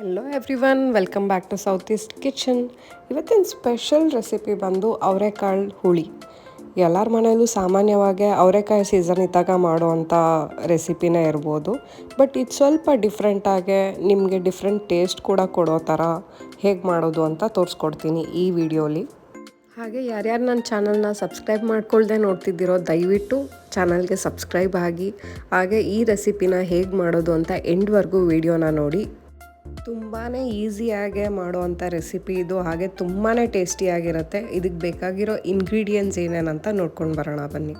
Hello everyone welcome back to South East Kitchen ಇವತ್ತಿನ special recipe ಬಂದು ಅವರೆಕಾಳು ಹುಳಿ. ಎಲ್ಲರ ಮನೆಯಲ್ಲೂ ಸಾಮಾನ್ಯವಾಗಿ ಅವರೆಕಾಯಿ ಸೀಸನ್ ಇದ್ದಾಗ ಮಾಡುವಂಥ ರೆಸಿಪಿನೇ ಇರ್ಬೋದು. ಬಟ್ ಇದು ಸ್ವಲ್ಪ ಡಿಫ್ರೆಂಟಾಗೆ ನಿಮಗೆ ಡಿಫ್ರೆಂಟ್ ಟೇಸ್ಟ್ ಕೂಡ ಕೊಡೋ ಥರ ಹೇಗೆ ಮಾಡೋದು ಅಂತ ತೋರಿಸ್ಕೊಡ್ತೀನಿ ಈ ವಿಡಿಯೋಲಿ ಹಾಗೆ ಯಾರ್ಯಾರು ನನ್ನ ಚಾನಲ್ನ ಸಬ್ಸ್ಕ್ರೈಬ್ ಮಾಡ್ಕೊಳ್ದೆ ನೋಡ್ತಿದ್ದೀರೋ ದಯವಿಟ್ಟು ಚಾನಲ್ಗೆ ಸಬ್ಸ್ಕ್ರೈಬ್ ಆಗಿ, ಹಾಗೆ ಈ ರೆಸಿಪಿನ ಹೇಗೆ ಮಾಡೋದು ಅಂತ ಎಂಡ್ವರೆಗೂ ವಿಡಿಯೋನ ನೋಡಿ. ತುಂಬಾ ಈಸಿಯಾಗೆ ಮಾಡುವಂಥ ರೆಸಿಪಿ ಇದು. ಹಾಗೆ ತುಂಬಾ ಟೇಸ್ಟಿಯಾಗಿರುತ್ತೆ ಇದಕ್ಕೆ ಬೇಕಾಗಿರೋ ಇಂಗ್ರೀಡಿಯೆಂಟ್ಸ್ ಏನೇನಂತ ನೋಡ್ಕೊಂಡು ಬರೋಣ ಬನ್ನಿ.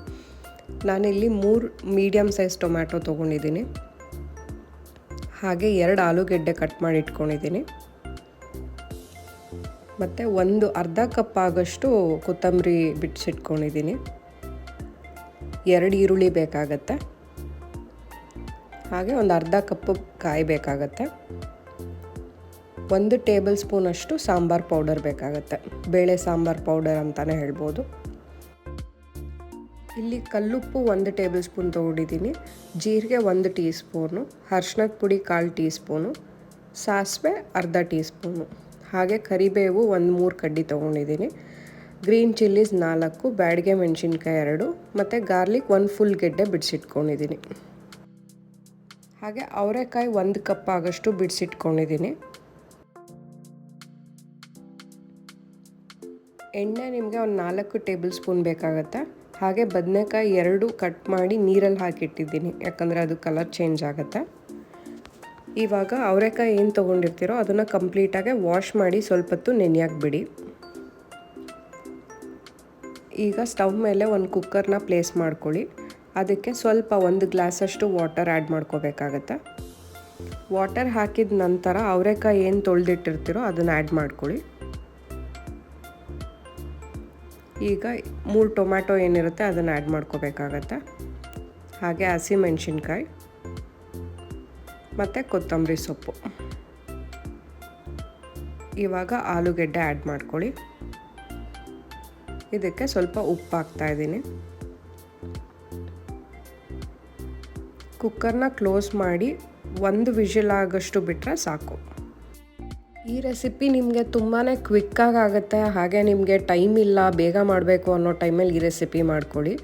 ನಾನಿಲ್ಲಿ ಮೂರು ಮೀಡಿಯಮ್ ಸೈಜ್ ಟೊಮ್ಯಾಟೊ ತೊಗೊಂಡಿದ್ದೀನಿ. ಹಾಗೆ ಎರಡು ಆಲೂಗೆಡ್ಡೆ ಕಟ್ ಮಾಡಿ ಇಟ್ಕೊಂಡಿದ್ದೀನಿ. ಮತ್ತು ಒಂದು ಅರ್ಧ ಕಪ್ ಆಗೋಷ್ಟು ಕೊತ್ತಂಬರಿ ಬಿಡಿಸಿಟ್ಕೊಂಡಿದ್ದೀನಿ ಎರಡು ಈರುಳ್ಳಿ ಬೇಕಾಗತ್ತೆ. ಹಾಗೆ ಒಂದು ಅರ್ಧ ಕಪ್ ಕಾಯಿ ಬೇಕಾಗತ್ತೆ. ಒಂದು ಟೇಬಲ್ ಸ್ಪೂನಷ್ಟು ಸಾಂಬಾರು ಪೌಡರ್ ಬೇಕಾಗುತ್ತೆ. ಬೇಳೆ ಸಾಂಬಾರು ಪೌಡರ್ ಅಂತಲೇ ಹೇಳ್ಬೋದು. ಇಲ್ಲಿ ಕಲ್ಲುಪ್ಪು ಒಂದು ಟೇಬಲ್ ಸ್ಪೂನ್ ತೊಗೊಂಡಿದ್ದೀನಿ. ಜೀರಿಗೆ ಒಂದು ಟೀ ಸ್ಪೂನು ಅರ್ಶಿನದ ಪುಡಿ ಕಾಲು ಟೀ ಸ್ಪೂನು ಸಾಸಿವೆ ಅರ್ಧ ಟೀ ಸ್ಪೂನು ಹಾಗೆ ಕರಿಬೇವು ಒಂದು ಮೂರು ಕಡ್ಡಿ ತೊಗೊಂಡಿದ್ದೀನಿ. ಗ್ರೀನ್ ಚಿಲ್ಲೀಸ್ ನಾಲ್ಕು, ಬ್ಯಾಡಿಗೆ ಮೆಣಸಿನ್ಕಾಯಿ ಎರಡು, ಮತ್ತು ಗಾರ್ಲಿಕ್ ಒಂದು ಫುಲ್ ಗೆಡ್ಡೆ ಬಿಡಿಸಿಟ್ಕೊಂಡಿದ್ದೀನಿ. ಹಾಗೆ ಅವರೆಕಾಯಿ ಒಂದು ಕಪ್ ಆಗೋಷ್ಟು ಬಿಡಿಸಿಟ್ಕೊಂಡಿದ್ದೀನಿ. ಎಣ್ಣೆ ನಿಮಗೆ ಒಂದು ನಾಲ್ಕು ಟೇಬಲ್ ಸ್ಪೂನ್ ಬೇಕಾಗತ್ತೆ. ಹಾಗೆ ಬದನೆಕಾಯಿ ಎರಡು ಕಟ್ ಮಾಡಿ ನೀರಲ್ಲಿ ಹಾಕಿಟ್ಟಿದ್ದೀನಿ. ಯಾಕಂದರೆ ಅದು ಕಲರ್ ಚೇಂಜ್ ಆಗುತ್ತೆ. ಇವಾಗ ಅವರೆಕಾಯಿ ಏನು ತೊಗೊಂಡಿರ್ತೀರೋ ಅದನ್ನು ಕಂಪ್ಲೀಟಾಗಿ ವಾಶ್ ಮಾಡಿ ಸ್ವಲ್ಪ ಹೊತ್ತು ನೆನೆಯಾಕ್ಬಿಡಿ. ಈಗ ಸ್ಟವ್ ಮೇಲೆ ಒಂದು ಕುಕ್ಕರ್ನ ಪ್ಲೇಸ್ ಮಾಡ್ಕೊಳ್ಳಿ. ಅದಕ್ಕೆ ಸ್ವಲ್ಪ ಒಂದು ಗ್ಲಾಸಷ್ಟು ವಾಟರ್ ಆ್ಯಡ್ ಮಾಡ್ಕೋಬೇಕಾಗತ್ತೆ. ವಾಟರ್ ಹಾಕಿದ ನಂತರ ಅವರೆಕಾಯಿ ಏನು ತೊಳೆದಿಟ್ಟಿರ್ತೀರೋ ಅದನ್ನು ಆ್ಯಡ್ ಮಾಡ್ಕೊಳ್ಳಿ. ಈಗ ಮೂರು ಟೊಮ್ಯಾಟೊ ಏನಿರುತ್ತೆ ಅದನ್ನು ಆ್ಯಡ್ ಮಾಡ್ಕೋಬೇಕಾಗತ್ತೆ. ಹಾಗೆ ಹಸಿಮೆಣ್ಸಿನ್ಕಾಯಿ ಮತ್ತು ಕೊತ್ತಂಬರಿ ಸೊಪ್ಪು. ಇವಾಗ ಆಲೂಗೆಡ್ಡೆ ಆ್ಯಡ್ ಮಾಡ್ಕೊಳ್ಳಿ. ಇದಕ್ಕೆ ಸ್ವಲ್ಪ ಉಪ್ಪು ಹಾಕ್ತಾಯಿದ್ದೀನಿ ಕುಕ್ಕರ್ನ ಕ್ಲೋಸ್ ಮಾಡಿ ಒಂದು ವಿಷಲ್ ಆಗೋಷ್ಟು ಬಿಟ್ಟರೆ ಸಾಕು. ಈ ರೆಸಿಪಿ ನಿಮಗೆ ತುಂಬಾ ಕ್ವಿಕ್ಕಾಗಿ ಆಗುತ್ತೆ, ಹಾಗೆ ನಿಮಗೆ ಟೈಮ್ ಇಲ್ಲ, ಬೇಗ ಮಾಡಬೇಕು ಅನ್ನೋ ಟೈಮಲ್ಲಿ ಈ ರೆಸಿಪಿ ಮಾಡ್ಕೊಳ್ಳಿ.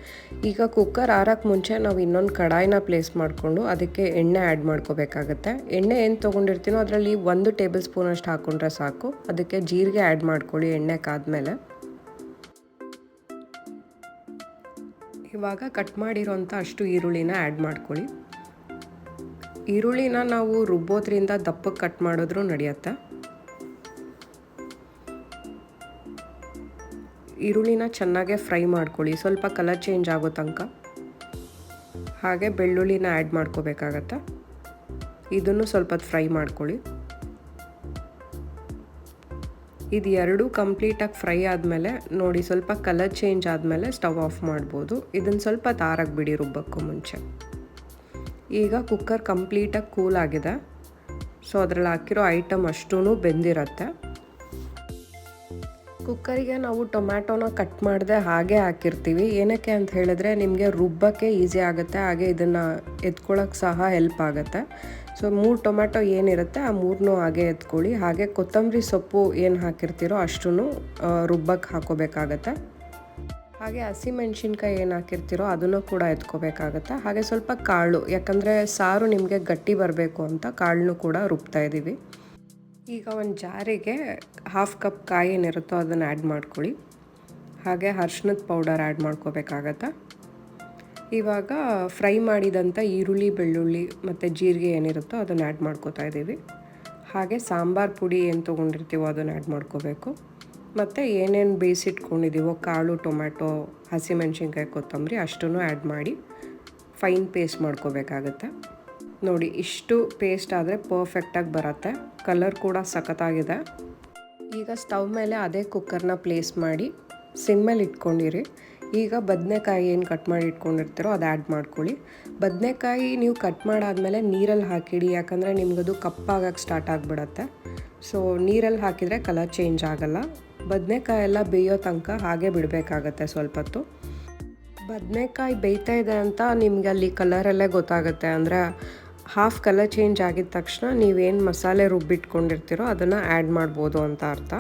ಈಗ ಕುಕ್ಕರ್ ಆರಕ್ಕೆ ಮುಂಚೆ ನಾವು ಇನ್ನೊಂದು ಕಡಾಯಿನ ಪ್ಲೇಸ್ ಮಾಡಿಕೊಂಡು ಅದಕ್ಕೆ ಎಣ್ಣೆ ಆ್ಯಡ್ ಮಾಡ್ಕೋಬೇಕಾಗತ್ತೆ. ಎಣ್ಣೆ ಏನು ತೊಗೊಂಡಿರ್ತೀನೋ ಅದರಲ್ಲಿ ಒಂದು ಟೇಬಲ್ ಸ್ಪೂನ್ ಅಷ್ಟು ಹಾಕ್ಕೊಂಡ್ರೆ ಸಾಕು. ಅದಕ್ಕೆ ಜೀರಿಗೆ ಆ್ಯಡ್ ಮಾಡ್ಕೊಳ್ಳಿ ಎಣ್ಣೆ ಕಾದ್ಮೇಲೆ. ಇವಾಗ ಕಟ್ ಮಾಡಿರೋಂಥ ಅಷ್ಟು ಈರುಳ್ಳಿನ ಆ್ಯಡ್ ಮಾಡ್ಕೊಳ್ಳಿ. ಈರುಳ್ಳಿನ ನಾವು ರುಬ್ಬೋದ್ರಿಂದ ದಪ್ಪಕ್ಕೆ ಕಟ್ ಮಾಡಿದ್ರೂ ನಡೆಯುತ್ತೆ. ಈರುಳ್ಳಿನ ಚೆನ್ನಾಗೆ ಫ್ರೈ ಮಾಡ್ಕೊಳ್ಳಿ. ಸ್ವಲ್ಪ ಕಲರ್ ಚೇಂಜ್ ಆಗೋ ತನಕ. ಹಾಗೆ ಬೆಳ್ಳುಳ್ಳಿನ ಆ್ಯಡ್ ಮಾಡ್ಕೋಬೇಕಾಗತ್ತೆ? ಇದನ್ನು ಸ್ವಲ್ಪ ಫ್ರೈ ಮಾಡ್ಕೊಳ್ಳಿ. ಇದು ಎರಡೂ ಕಂಪ್ಲೀಟಾಗಿ ಫ್ರೈ ಆದಮೇಲೆ ನೋಡಿ, ಸ್ವಲ್ಪ ಕಲರ್ ಚೇಂಜ್ ಆದಮೇಲೆ ಸ್ಟವ್ ಆಫ್ ಮಾಡ್ಬೋದು. ಇದನ್ನು ಸ್ವಲ್ಪ ತಾರಾಗಿ ಬಿಡಿ ರುಬ್ಬಕ್ಕೂ ಮುಂಚೆ. ಈಗ ಕುಕ್ಕರ್ ಕಂಪ್ಲೀಟಾಗಿ ಕೂಲ್ ಆಗಿದೆ. ಸೊ, ಅದರಲ್ಲಿ ಹಾಕಿರೋ ಐಟಮ್ ಅಷ್ಟೂ ಬೆಂದಿರತ್ತೆ. ಕುಕ್ಕರಿಗೆ ನಾವು ಟೊಮ್ಯಾಟೊನ ಕಟ್ ಮಾಡದೆ ಹಾಗೆ ಹಾಕಿರ್ತೀವಿ. ಏನಕ್ಕೆ ಅಂತ ಹೇಳಿದ್ರೆ ನಿಮಗೆ ರುಬ್ಬಕ್ಕೆ ಈಸಿ ಆಗುತ್ತೆ, ಹಾಗೆ ಇದನ್ನು ಎತ್ಕೊಳ್ಳೋಕೆ ಸಹ ಹೆಲ್ಪ್ ಆಗುತ್ತೆ. ಸೊ ಮೂರು ಟೊಮ್ಯಾಟೊ ಏನಿರುತ್ತೆ ಆ ಮೂರನ್ನೂ ಹಾಗೆ ಎತ್ಕೊಳ್ಳಿ. ಹಾಗೆ ಕೊತ್ತಂಬರಿ ಸೊಪ್ಪು ಏನು ಹಾಕಿರ್ತೀರೋ ಅಷ್ಟೂ ರುಬ್ಬಕ್ಕೆ ಹಾಕೋಬೇಕಾಗತ್ತೆ. ಹಾಗೆ ಹಸಿಮೆಣ್ಸಿನ್ಕಾಯಿ ಏನು ಹಾಕಿರ್ತೀರೋ ಅದನ್ನು ಕೂಡ ಎತ್ಕೋಬೇಕಾಗತ್ತೆ. ಹಾಗೆ ಸ್ವಲ್ಪ ಕಾಳು, ಯಾಕಂದರೆ ಸಾರು ನಿಮಗೆ ಗಟ್ಟಿ ಬರಬೇಕು ಅಂತ ಕಾಳನ್ನು ಕೂಡ ರುಬ್ತಾ ಇದ್ದೀವಿ ಈಗ ಒಂದು ಜಾರಿಗೆ ಹಾಫ್ ಕಪ್ ಕಾಯಿ ಏನಿರುತ್ತೋ ಅದನ್ನು ಆ್ಯಡ್ ಮಾಡ್ಕೊಳ್ಳಿ. ಹಾಗೆ ಅರ್ಶಿನದ ಪೌಡರ್ ಆ್ಯಡ್ ಮಾಡ್ಕೋಬೇಕಾಗತ್ತೆ? ಇವಾಗ ಫ್ರೈ ಮಾಡಿದಂಥ ಈರುಳ್ಳಿ, ಬೆಳ್ಳುಳ್ಳಿ ಮತ್ತು ಜೀರಿಗೆ ಏನಿರುತ್ತೋ ಅದನ್ನು ಆ್ಯಡ್ ಮಾಡ್ಕೋತಾ ಇದ್ದೀವಿ. ಹಾಗೆ ಸಾಂಬಾರು ಪುಡಿ ಏನು ತೊಗೊಂಡಿರ್ತೀವೋ ಅದನ್ನು ಆ್ಯಡ್ ಮಾಡ್ಕೋಬೇಕು. ಮತ್ತು ಏನೇನು ಬೇಯಿಸಿಟ್ಕೊಂಡಿದ್ದೀವೋ ಕಾಳು, ಟೊಮ್ಯಾಟೊ, ಹಸಿಮೆಣ್ಸಿನ್ಕಾಯಿ, ಕೊತ್ತಂಬರಿ ಅಷ್ಟನ್ನು ಆ್ಯಡ್ ಮಾಡಿ ಫೈನ್ ಪೇಸ್ಟ್ ಮಾಡ್ಕೋಬೇಕಾಗತ್ತೆ? ನೋಡಿ, ಇಷ್ಟು ಪೇಸ್ಟ್ ಆದರೆ ಪರ್ಫೆಕ್ಟಾಗಿ ಬರುತ್ತೆ. ಕಲರ್ ಕೂಡ ಸಖತ್ತಾಗಿದೆ. ಈಗ ಸ್ಟವ್ ಮೇಲೆ ಅದೇ ಕುಕ್ಕರ್ನ ಪ್ಲೇಸ್ ಮಾಡಿ ಸಿಮ್ಮಲ್ಲಿ ಇಟ್ಕೊಂಡಿರಿ. ಈಗ ಬದನೆಕಾಯಿ ಏನು ಕಟ್ ಮಾಡಿ ಇಟ್ಕೊಂಡಿರ್ತೀರೋ ಅದು ಆ್ಯಡ್ ಮಾಡ್ಕೊಳ್ಳಿ. ಬದನೆಕಾಯಿ ನೀವು ಕಟ್ ಮಾಡಾದಮೇಲೆ ನೀರಲ್ಲಿ ಹಾಕಿಡಿ, ಯಾಕಂದರೆ ನಿಮಗದು ಕಪ್ಪಾಗಕ್ಕೆ ಸ್ಟಾರ್ಟ್ ಆಗಿಬಿಡತ್ತೆ. ಸೊ ನೀರಲ್ಲಿ ಹಾಕಿದರೆ ಕಲರ್ ಚೇಂಜ್ ಆಗಲ್ಲ. ಬದನೆಕಾಯಿ ಎಲ್ಲ ಬೇಯೋ ತನಕ ಹಾಗೆ ಬಿಡಬೇಕಾಗತ್ತೆ ಸ್ವಲ್ಪ ಹೊತ್ತು ಬದನೆಕಾಯಿ ಬೇಯ್ತಾ ಇದೆ ಅಂತ ನಿಮಗೆ ಅಲ್ಲಿ ಕಲರಲ್ಲೇ ಗೊತ್ತಾಗುತ್ತೆ. ಅಂದರೆ ಹಾಫ್ ಕಲರ್ ಚೇಂಜ್ ಆಗಿದ ತಕ್ಷಣ ನೀವೇನು ಮಸಾಲೆ ರುಬ್ಬಿಟ್ಕೊಂಡಿರ್ತೀರೋ ಅದನ್ನು ಆ್ಯಡ್ ಮಾಡ್ಬೋದು ಅಂತ ಅರ್ಥ.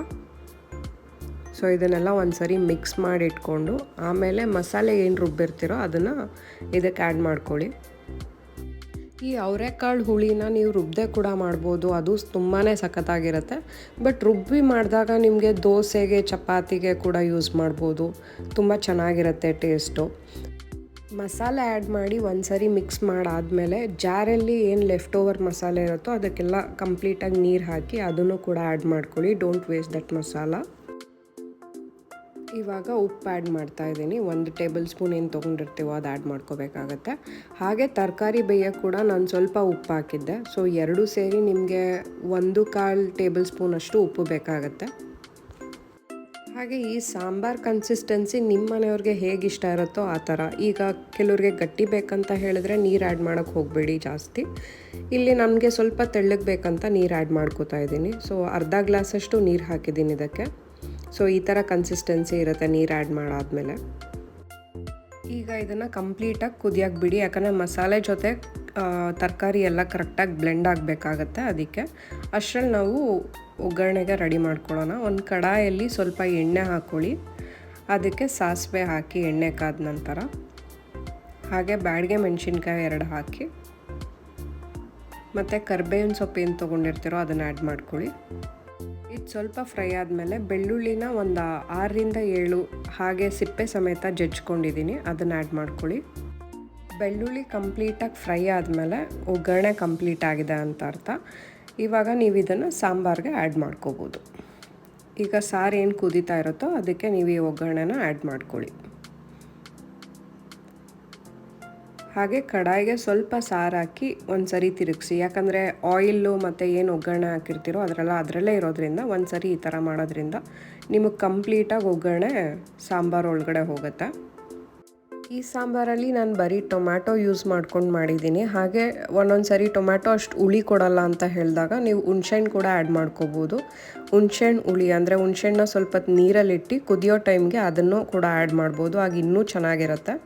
ಸೊ ಇದನ್ನೆಲ್ಲ ಒಂದು ಸರಿ ಮಿಕ್ಸ್ ಮಾಡಿ ಇಟ್ಕೊಂಡು ಆಮೇಲೆ ಮಸಾಲೆ ಏನು ರುಬ್ಬಿರ್ತೀರೋ ಅದನ್ನು ಇದಕ್ಕೆ ಆ್ಯಡ್ ಮಾಡ್ಕೊಳ್ಳಿ. ಈ ಅವರೆಕಾಳು ಹುಳಿನ ನೀವು ರುಬ್ಬದೆ ಕೂಡ ಮಾಡ್ಬೋದು, ಅದು ತುಂಬಾ ಸಖತ್ತಾಗಿರುತ್ತೆ. ಬಟ್ ರುಬ್ಬಿ ಮಾಡಿದಾಗ ನಿಮಗೆ ದೋಸೆಗೆ, ಚಪಾತಿಗೆ ಕೂಡ ಯೂಸ್ ಮಾಡ್ಬೋದು, ತುಂಬ ಚೆನ್ನಾಗಿರುತ್ತೆ ಟೇಸ್ಟು ಮಸಾಲೆ ಆ್ಯಡ್ ಮಾಡಿ ಒಂದು ಸರಿ ಮಿಕ್ಸ್ ಮಾಡಾದಮೇಲೆ ಜಾರಲ್ಲಿ ಏನು ಲೆಫ್ಟ್ ಓವರ್ ಮಸಾಲೆ ಇರುತ್ತೋ ಅದಕ್ಕೆಲ್ಲ ಕಂಪ್ಲೀಟಾಗಿ ನೀರು ಹಾಕಿ ಅದನ್ನು ಕೂಡ ಆ್ಯಡ್ ಮಾಡ್ಕೊಳ್ಳಿ. ಡೋಂಟ್ ವೇಸ್ಟ್ ದಟ್ ಮಸಾಲ ಇವಾಗ ಉಪ್ಪು ಆ್ಯಡ್ ಮಾಡ್ತಾ ಇದ್ದೀನಿ. ಒಂದು ಟೇಬಲ್ ಸ್ಪೂನ್ ಏನು ತೊಗೊಂಡಿರ್ತೀವೋ ಅದು ಆ್ಯಡ್ ಮಾಡ್ಕೋಬೇಕಾಗತ್ತೆ. ಹಾಗೆ ತರಕಾರಿ ಬೇಯ ಕೂಡ ನಾನು ಸ್ವಲ್ಪ ಉಪ್ಪು ಹಾಕಿದ್ದೆ. ಸೊ ಎರಡೂ ಸೇರಿ ನಿಮಗೆ ಒಂದು ಕಾಲು ಟೇಬಲ್ ಸ್ಪೂನಷ್ಟು ಉಪ್ಪು ಬೇಕಾಗತ್ತೆ. ಹಾಗೆ ಈ ಸಾಂಬಾರ್ ಕನ್ಸಿಸ್ಟೆನ್ಸಿ ನಿಮ್ಮ ಮನೆಯವ್ರಿಗೆ ಹೇಗೆ ಇಷ್ಟ ಇರುತ್ತೋ ಆ ಥರ. ಈಗ ಕೆಲವ್ರಿಗೆ ಗಟ್ಟಿ ಬೇಕಂತ ಹೇಳಿದ್ರೆ ನೀರು ಆ್ಯಡ್ ಮಾಡೋಕ್ಕೆ ಹೋಗಬೇಡಿ ಜಾಸ್ತಿ. ಇಲ್ಲಿ ನಮಗೆ ಸ್ವಲ್ಪ ತೆಳ್ಳಗೆ ಬೇಕಂತ ನೀರು ಆ್ಯಡ್ ಮಾಡ್ಕೋತಾ ಇದ್ದೀನಿ. ಸೊ ಅರ್ಧ ಗ್ಲಾಸಷ್ಟು ನೀರು ಹಾಕಿದ್ದೀನಿ ಇದಕ್ಕೆ. ಸೊ ಈ ಥರ ಕನ್ಸಿಸ್ಟೆನ್ಸಿ ಇರುತ್ತೆ ನೀರು ಆ್ಯಡ್ ಮಾಡಾದಮೇಲೆ. ಈಗ ಇದನ್ನು ಕಂಪ್ಲೀಟಾಗಿ ಕುದಿಯೋಕೆ ಬಿಡಿ ಯಾಕಂದರೆ ಮಸಾಲೆ ಜೊತೆ ತರಕಾರಿ ಎಲ್ಲ ಕರೆಕ್ಟಾಗಿ ಬ್ಲೆಂಡ್ ಆಗಬೇಕಾಗತ್ತೆ ಅದಕ್ಕೆ. ಅಷ್ಟರಲ್ಲಿ ನಾವು ಒಗ್ಗರಣೆಗೆ ರೆಡಿ ಮಾಡ್ಕೊಳ್ಳೋಣ. ಒಂದು ಕಡಾಯಲ್ಲಿ ಸ್ವಲ್ಪ ಎಣ್ಣೆ ಹಾಕ್ಕೊಳ್ಳಿ ಅದಕ್ಕೆ ಸಾಸಿವೆ ಹಾಕಿ ಎಣ್ಣೆ ಕಾದ ನಂತರ. ಹಾಗೆ ಬ್ಯಾಡಿಗೆ ಮೆಣಸಿನ್ಕಾಯಿ ಎರಡು ಹಾಕಿ. ಮತ್ತು ಕರ್ಬೇವಿನ ಸೊಪ್ಪು ಏನು ತೊಗೊಂಡಿರ್ತೀರೋ ಅದನ್ನು ಆ್ಯಡ್ ಮಾಡ್ಕೊಳ್ಳಿ. ಇದು ಸ್ವಲ್ಪ ಫ್ರೈ ಆದಮೇಲೆ ಬೆಳ್ಳುಳ್ಳಿನ ಒಂದು ಆರರಿಂದ ಏಳು ಹಾಗೆ ಸಿಪ್ಪೆ ಸಮೇತ ಜಜ್ಕೊಂಡಿದ್ದೀನಿ ಅದನ್ನು ಆ್ಯಡ್ ಮಾಡ್ಕೊಳ್ಳಿ. ಬೆಳ್ಳುಳ್ಳಿ ಕಂಪ್ಲೀಟಾಗಿ ಫ್ರೈ ಆದಮೇಲೆ ಒಗ್ಗರಣೆ ಕಂಪ್ಲೀಟ್ ಆಗಿದೆ ಅಂತ ಅರ್ಥ. ಇವಾಗ ನೀವು ಇದನ್ನು ಸಾಂಬಾರಿಗೆ ಆ್ಯಡ್ ಮಾಡ್ಕೋಬೋದು. ಈಗ ಸಾರು ಏನು ಕುದೀತಾ ಇರುತ್ತೋ ಅದಕ್ಕೆ ನೀವು ಈ ಒಗ್ಗರಣೆನ ಆ್ಯಡ್ ಮಾಡ್ಕೊಳ್ಳಿ. ಹಾಗೆ ಕಡಾಯಿಗೆ ಸ್ವಲ್ಪ ಸಾರು ಹಾಕಿ ಒಂದು ಸರಿ ತಿರುಗಿಸಿ. ಯಾಕಂದರೆ ಆಯಿಲ್ಲು ಮತ್ತು ಏನು ಒಗ್ಗರಣೆ ಹಾಕಿರ್ತೀರೋ ಅದರೆಲ್ಲ ಅದರಲ್ಲೇ ಇರೋದ್ರಿಂದ ಒಂದು ಸರಿ ಈ ಥರ ಮಾಡೋದ್ರಿಂದ ನಿಮಗೆ ಕಂಪ್ಲೀಟಾಗಿ ಒಗ್ಗರಣೆ ಸಾಂಬಾರು ಒಳಗಡೆ ಹೋಗುತ್ತೆ. ಈ ಸಾಂಬಾರಲ್ಲಿ ನಾನು ಬರೀ ಟೊಮ್ಯಾಟೊ ಯೂಸ್ ಮಾಡ್ಕೊಂಡು ಮಾಡಿದ್ದೀನಿ. ಹಾಗೆ ಒಂದೊಂದು ಸರಿ ಟೊಮ್ಯಾಟೊ ಅಷ್ಟು ಹುಳಿ ಕೊಡಲ್ಲ ಅಂತ ಹೇಳಿದಾಗ ನೀವು ಹುಣ್ಸೆಹಣ್ಣು ಕೂಡ ಆ್ಯಡ್ ಮಾಡ್ಕೋಬೋದು. ಹುಣ್ಸೆಹಣ್ಣು ಹುಳಿ ಅಂದರೆ ಹುಣ್ಸೆಹಣ್ಣ ಸ್ವಲ್ಪ ನೀರಲ್ಲಿಟ್ಟು ಕುದಿಯೋ ಟೈಮ್ಗೆ ಅದನ್ನು ಕೂಡ ಆ್ಯಡ್ ಮಾಡ್ಬೋದು. ಆಗ ಇನ್ನೂ ಚೆನ್ನಾಗಿರುತ್ತೆ.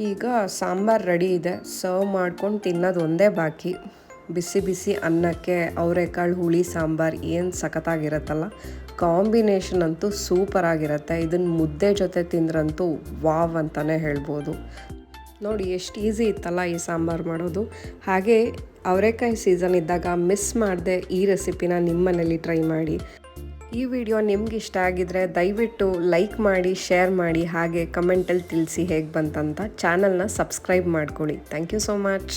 ಈಗ ಸಾಂಬಾರು ರೆಡಿ ಇದೆ. ಸರ್ವ್ ಮಾಡ್ಕೊಂಡು ತಿನ್ನೋದು ಒಂದೇ ಬಾಕಿ. ಬಿಸಿ ಬಿಸಿ ಅನ್ನಕ್ಕೆ ಅವರೆಕಾಳು ಹುಳಿ, ಸಾಂಬಾರು ಏನು ಸಖತ್ತಾಗಿರುತ್ತಲ್ಲ? ಕಾಂಬಿನೇಷನ್ ಅಂತೂ ಸೂಪರ್ ಆಗಿರುತ್ತೆ ಇದನ್ನು ಮುದ್ದೆ ಜೊತೆ ತಿಂದ್ರಂತೂ ವಾವ್ ಅಂತಲೇ ಹೇಳ್ಬೋದು. ನೋಡಿ, ಎಷ್ಟು ಈಸಿ ಇತ್ತಲ್ಲ ಈ ಸಾಂಬಾರು ಮಾಡೋದು. ಹಾಗೆ ಅವರೆಕಾಯಿ ಸೀಸನ್ ಇದ್ದಾಗ ಮಿಸ್ ಮಾಡದೆ ಈ ರೆಸಿಪಿನ ನಿಮ್ಮ ಮನೇಲಿ ಟ್ರೈ ಮಾಡಿ. ಈ ವಿಡಿಯೋ ನಿಮ್ಗೆ ಇಷ್ಟ ಆಗಿದ್ರೆ ದಯವಿಟ್ಟು ಲೈಕ್ ಮಾಡಿ, ಶೇರ್ ಮಾಡಿ, ಹಾಗೆ ಕಮೆಂಟಲ್ಲಿ ತಿಳಿಸಿ ಹೇಗೆ ಬಂತಂತ ಚಾನಲ್ನ ಸಬ್ಸ್ಕ್ರೈಬ್ ಮಾಡ್ಕೊಳ್ಳಿ. Thank you so much